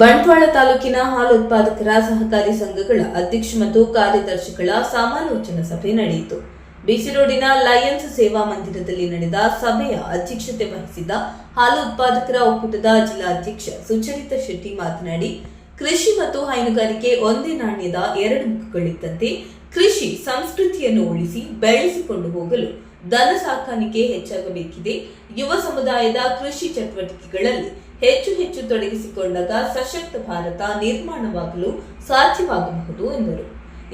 ಬಂಟ್ವಾಳ ತಾಲೂಕಿನ ಹಾಲು ಉತ್ಪಾದಕರ ಸಹಕಾರಿ ಸಂಘಗಳ ಅಧ್ಯಕ್ಷ ಮತ್ತು ಕಾರ್ಯದರ್ಶಿಗಳ ಸಮಾಲೋಚನಾ ಸಭೆ ನಡೆಯಿತು. ಬಿಸಿ ರೋಡಿನ ಲಯನ್ಸ್ ಸೇವಾ ಮಂದಿರದಲ್ಲಿ ನಡೆದ ಸಭೆಯ ಅಧ್ಯಕ್ಷತೆ ವಹಿಸಿದ ಹಾಲು ಉತ್ಪಾದಕರ ಒಕ್ಕೂಟದ ಜಿಲ್ಲಾಧ್ಯಕ್ಷ ಸುಚರಿತ ಶೆಟ್ಟಿ ಮಾತನಾಡಿ, ಕೃಷಿ ಮತ್ತು ಹೈನುಗಾರಿಕೆ ಒಂದೇ ನಾಣ್ಯದ ಎರಡು ಮುಖಗಳಿದ್ದಂತೆ ಕೃಷಿ ಸಂಸ್ಕೃತಿಯನ್ನು ಉಳಿಸಿ ಬೆಳೆಸಿಕೊಂಡು ಹೋಗಲು ದನ ಸಾಕಾಣಿಕೆ ಹೆಚ್ಚಾಗಬೇಕಿದೆ. ಯುವ ಸಮುದಾಯದ ಕೃಷಿ ಚಟುವಟಿಕೆಗಳಲ್ಲಿ ಹೆಚ್ಚು ಹೆಚ್ಚು ತೊಡಗಿಸಿಕೊಂಡಾಗ ಸಶಕ್ತ ಭಾರತ ನಿರ್ಮಾಣವಾಗಲು ಸಾಧ್ಯವಾಗಬಹುದು ಎಂದರು.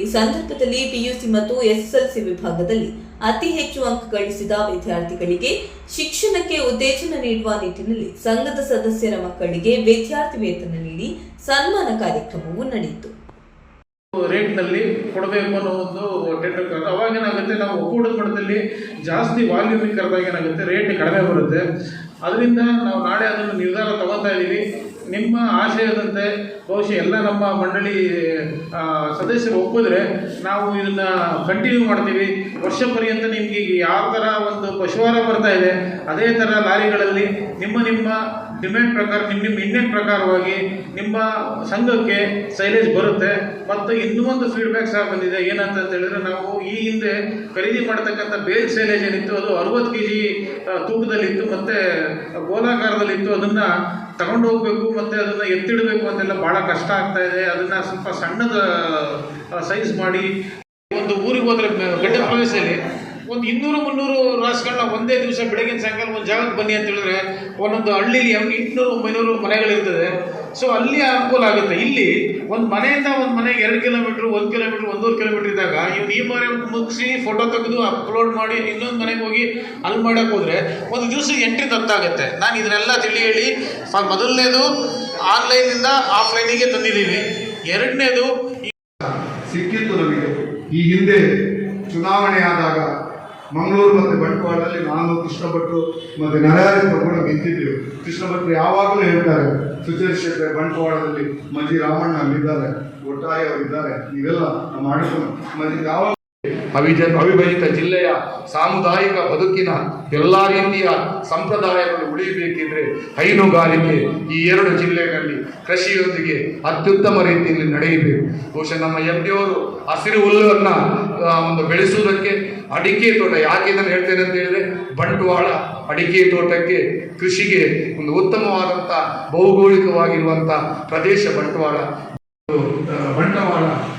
ಈ ಸಂದರ್ಭದಲ್ಲಿ ಪಿಯುಸಿ ಮತ್ತು ಎಸ್ಎಸ್ಎಲ್ಸಿ ವಿಭಾಗದಲ್ಲಿ ಅತಿ ಹೆಚ್ಚು ಅಂಕ ಗಳಿಸಿದ ವಿದ್ಯಾರ್ಥಿಗಳಿಗೆ ಶಿಕ್ಷಣಕ್ಕೆ ಉತ್ತೇಜನ ನೀಡುವ ನಿಟ್ಟಿನಲ್ಲಿ ಸಂಘದ ಸದಸ್ಯರ ಮಕ್ಕಳಿಗೆ ವಿದ್ಯಾರ್ಥಿ ವೇತನ ನೀಡಿ ಸನ್ಮಾನ ಕಾರ್ಯಕ್ರಮವು ನಡೆಯಿತು. ರೇಟ್ನಲ್ಲಿ ಕೊಡಬೇಕು ಅನ್ನೋ ಒಂದು ಟೆಂಡರ್ ಕರೆದು ಅವಾಗ ಏನಾಗುತ್ತೆ, ನಾವು ಒಕ್ಕೂಟದ ಮಟ್ಟದಲ್ಲಿ ಜಾಸ್ತಿ ವಾಲ್ಯೂಮ್ ಕರೆದಾಗ ಏನಾಗುತ್ತೆ ರೇಟ್ ಕಡಿಮೆ ಬರುತ್ತೆ. ಅದರಿಂದ ನಾವು ನಾಳೆ ಅದನ್ನು ನಿರ್ಧಾರ ತಗೋತಾ ಇದ್ದೀವಿ. ನಿಮ್ಮ ಆಶಯದಂತೆ ಬಹುಶಃ ಎಲ್ಲ ನಮ್ಮ ಮಂಡಳಿ ಸದಸ್ಯರು ಒಪ್ಪಿದ್ರೆ ನಾವು ಇದನ್ನ ಕಂಟಿನ್ಯೂ ಮಾಡ್ತೀವಿ. ವರ್ಷ ಪರ್ಯಂತ ನಿಮಗೆ ಯಾವ ಥರ ಒಂದು ಪಶುವಾರ ಬರ್ತಾ ಇದೆ, ಅದೇ ಥರ ಲಾರಿಗಳಲ್ಲಿ ನಿಮ್ಮ ನಿಮ್ಮ ಡಿಮ್ಯಾಂಡ್ ಪ್ರಕಾರ ನಿಮ್ಮ ನಿಮ್ಮ ಇಂಡಿಯನ್ ಪ್ರಕಾರವಾಗಿ ನಿಮ್ಮ ಸಂಘಕ್ಕೆ ಸೈಲೇಜ್ ಬರುತ್ತೆ, ಮತ್ತು ಇನ್ನೂ ಒಂದು ಫೀಡ್ಬ್ಯಾಕ್ ಸಹ ಬಂದಿದೆ. ಏನಂತ ಹೇಳಿದ್ರೆ, ನಾವು ಈ ಹಿಂದೆ ಖರೀದಿ ಮಾಡ್ತಕ್ಕಂಥ ಬೇಲ್ ಸೈಲೇಜ್ ಏನಿತ್ತು, ಅದು ಅರವತ್ತು ಕೆ ಜಿ ತೂಕದಲ್ಲಿತ್ತು, ಮತ್ತು ಗೋಲಾಕಾರದಲ್ಲಿತ್ತು. ಅದನ್ನು ತಗೊಂಡು ಹೋಗಬೇಕು, ಮತ್ತು ಅದನ್ನು ಎತ್ತಿಡಬೇಕು ಅಂತೆಲ್ಲ ಭಾಳ ಕಷ್ಟ ಆಗ್ತಾ ಇದೆ. ಅದನ್ನು ಸ್ವಲ್ಪ ಸಣ್ಣದ ಸೈಜ್ ಮಾಡಿ, ಒಂದು ಊರಿಗೆ ಹೋದರೆ ಗಡ್ಡ ಪ್ರವೇಶದಲ್ಲಿ ಒಂದು ಇನ್ನೂರು ಮುನ್ನೂರು ರಾಸುಗಳನ್ನ ಒಂದೇ ದಿವಸ ಬೆಳಗಿನ ಸಾಯಂಕಾಲ ಒಂದು ಜಾಗಕ್ಕೆ ಬನ್ನಿ ಅಂತ ಹೇಳಿದ್ರೆ ಒಂದೊಂದು ಹಳ್ಳಿಲಿ ಎಂಟುನೂರು ಒಂಬೈನೂರು ಮನೆಗಳಿರ್ತದೆ. ಸೊ ಅಲ್ಲಿ ಅನುಕೂಲ ಆಗುತ್ತೆ. ಇಲ್ಲಿ ಒಂದು ಮನೆಯಿಂದ ಒಂದು ಮನೆಗೆ ಎರಡು ಕಿಲೋಮೀಟ್ರ್, ಒಂದು ಕಿಲೋಮೀಟ್ರ್ ಒಂದೂವರೆ ಕಿಲೋಮೀಟ್ರ್ ಇದ್ದಾಗ ಇವ್ನು ಈ ಮನೆ ಮುಗಿಸಿ ಫೋಟೋ ತೆಗೆದು ಅಪ್ಲೋಡ್ ಮಾಡಿ ಇನ್ನೊಂದು ಮನೆಗೆ ಹೋಗಿ ಅಲ್ಲಿ ಮಾಡೋಕ್ಕೆ ಹೋದರೆ ಒಂದು ದಿವಸ ಎಂಟ್ರಿ ತಪ್ಪಾಗುತ್ತೆ ನಾನು ಇದನ್ನೆಲ್ಲ ತಿಳಿ ಹೇಳಿ ಮೊದಲನೇದು ಆನ್ಲೈನಿಂದ ಆಫ್ಲೈನಿಗೆ ತಂದಿದ್ದೀನಿ. ಎರಡನೇದು ಸಿಕ್ಕಿತ್ತು ನಮಗೆ. ಈ ಹಿಂದೆ ಚುನಾವಣೆ ಆದಾಗ ಮಂಗಳೂರು ಮತ್ತು ಬಂಟ್ವಾಳದಲ್ಲಿ ನಾನು ಕೃಷ್ಣ ಭಟ್ರು ಮತ್ತು ನರಹರಿ ಪ್ರಭುಣ ಬಿದ್ದಿದ್ದೆವು ಕೃಷ್ಣ ಭಟ್ರು ಯಾವಾಗಲೂ ಹೇಳ್ತಾರೆ ಕ್ಷೇತ್ರ ಬಂಟ್ವಾಳದಲ್ಲಿ ಮಂಜಿ ರಾಮಣ್ಣ ಅಲ್ಲಿದ್ದಾರೆ ಒಟ್ಟಾಯಿ ಅವರಿದ್ದಾರೆ ಇವೆಲ್ಲ ನಮ್ಮ ಅಡಕು ಮಂಜಿ, ಯಾವಾಗ ಅವಿಜ ಅವಿಭಜಿತ ಜಿಲ್ಲೆಯ ಸಾಮುದಾಯಿಕ ಬದುಕಿನ ಎಲ್ಲ ರೀತಿಯ ಸಂಪ್ರದಾಯಗಳು ಉಳಿಯಬೇಕಿದ್ರೆ ಹೈನುಗಾರಿಕೆ ಈ ಎರಡು ಜಿಲ್ಲೆಗಳಲ್ಲಿ ಕೃಷಿಯೊಂದಿಗೆ ಅತ್ಯುತ್ತಮ ರೀತಿಯಲ್ಲಿ ನಡೆಯಬೇಕು. ಬಹುಶಃ ನಮ್ಮ ಎಂ ಅವರು ಹಸಿರು ಹುಲ್ಲನ್ನು ಒಂದು ಬೆಳೆಸುವುದಕ್ಕೆ ಅಡಿಕೆ ತೋಟ, ಯಾಕೆ ಇದನ್ನು ಹೇಳ್ತೇನೆ ಅಂತ ಹೇಳಿದ್ರೆ ಬಂಟ್ವಾಳ ಅಡಿಕೆ ತೋಟಕ್ಕೆ ಕೃಷಿಗೆ ಒಂದು ಉತ್ತಮವಾದಂಥ ಭೌಗೋಳಿಕವಾಗಿರುವಂಥ ಪ್ರದೇಶ ಬಂಟ್ವಾಳ.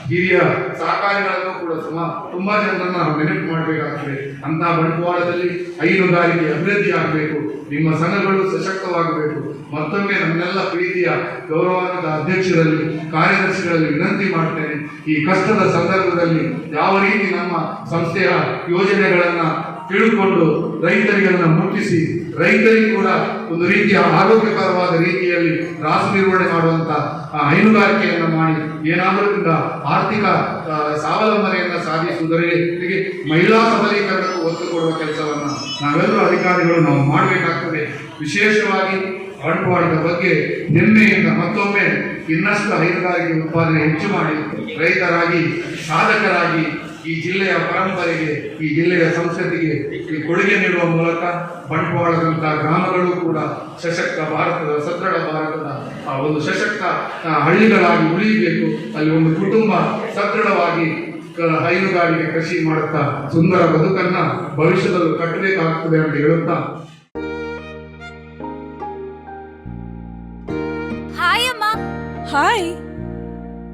ಹಿರಿಯ ಸಹಕಾರಿಗಳನ್ನು ಕೂಡ ಸಹ ತುಂಬಾ ಜನರನ್ನ ನೆನಪು ಮಾಡಬೇಕಾಗ್ತದೆ. ಅಂತ ಬಂಡವಾಳದಲ್ಲಿ ಹೈನುಗಾರಿಕೆ ಅಭಿವೃದ್ಧಿ ಆಗಬೇಕು. ನಿಮ್ಮ ಸಂಘಗಳು ಸಶಕ್ತವಾಗಬೇಕು. ಮತ್ತೊಮ್ಮೆ ನನ್ನೆಲ್ಲ ಪ್ರೀತಿಯ ಗೌರವಾನ್ವಿತ ಅಧ್ಯಕ್ಷರಲ್ಲಿ, ಕಾರ್ಯದರ್ಶಿಗಳಲ್ಲಿ ವಿನಂತಿ ಮಾಡ್ತೇನೆ. ಈ ಕಷ್ಟದ ಸಂದರ್ಭದಲ್ಲಿ ಯಾವ ರೀತಿ ನಮ್ಮ ಸಂಸ್ಥೆಯ ಯೋಜನೆಗಳನ್ನ ತಿಳ್ಕೊಂಡು ರೈತರಿಗೆಲ್ಲ ಮುಟ್ಟಿಸಿ, ರೈತರಿಗೆ ಕೂಡ ಒಂದು ರೀತಿಯ ಆರೋಗ್ಯಕರವಾದ ರೀತಿಯಲ್ಲಿ ರಾಸು ನಿರ್ವಹಣೆ ಮಾಡುವಂತ ಹೈನುಗಾರಿಕೆಯನ್ನು ಮಾಡಿ ಏನಾದರೂ ಆರ್ಥಿಕ ಸ್ವಾವಲಂಬನೆಯನ್ನ ಸಾಧಿಸುವುದರಿಗೆ ಮಹಿಳಾ ಸಬಲೀಕರಣಕ್ಕೂ ಒತ್ತು ಕೊಡುವ ಕೆಲಸವನ್ನು ನಾವೆಲ್ಲರೂ ಅಧಿಕಾರಿಗಳು ನಾವು ಮಾಡಬೇಕಾಗ್ತದೆ. ವಿಶೇಷವಾಗಿ ಬಂಡವಾಳದ ಬಗ್ಗೆ ಹೆಮ್ಮೆಯಿಂದ ಮತ್ತೊಮ್ಮೆ ಇನ್ನಷ್ಟು ಹೈನುಗಾರಿಕೆ ಉತ್ಪಾದನೆ ಹೆಚ್ಚು ಮಾಡಿ ರೈತರಾಗಿ, ಸಾಧಕರಾಗಿ ಈ ಜಿಲ್ಲೆಯ ಪರಂಪರೆಗೆ ಈ ಜಿಲ್ಲೆಯ ಸಂಸ್ಕೃತಿಗೆ ಈ ಕೊಡುಗೆ ನೀಡುವ ಮೂಲಕ ಬಂಟ್ವಾಳದಂತಹ ಗ್ರಾಮಗಳು ಕೂಡ ಸಶಕ್ತ ಭಾರತದ ಸದೃಢ ಭಾರತದ ಆ ಒಂದು ಸಶಕ್ತ ಹಳ್ಳಿಗಳಾಗಿ ಉಳಿಯಬೇಕು. ಅಲ್ಲಿ ಒಂದು ಕುಟುಂಬ ಸದೃಢವಾಗಿ ಹೈನುಗಾರಿಕೆ ಕೃಷಿ ಮಾಡುತ್ತಾ ಸುಂದರ ಬದುಕನ್ನ ಭವಿಷ್ಯದಲ್ಲೂ ಕಟ್ಟಬೇಕಾಗ್ತದೆ ಅಂತ ಹೇಳುತ್ತಾ. ಹಾಯ್ ಅಮ್ಮ. ಹಾಯ್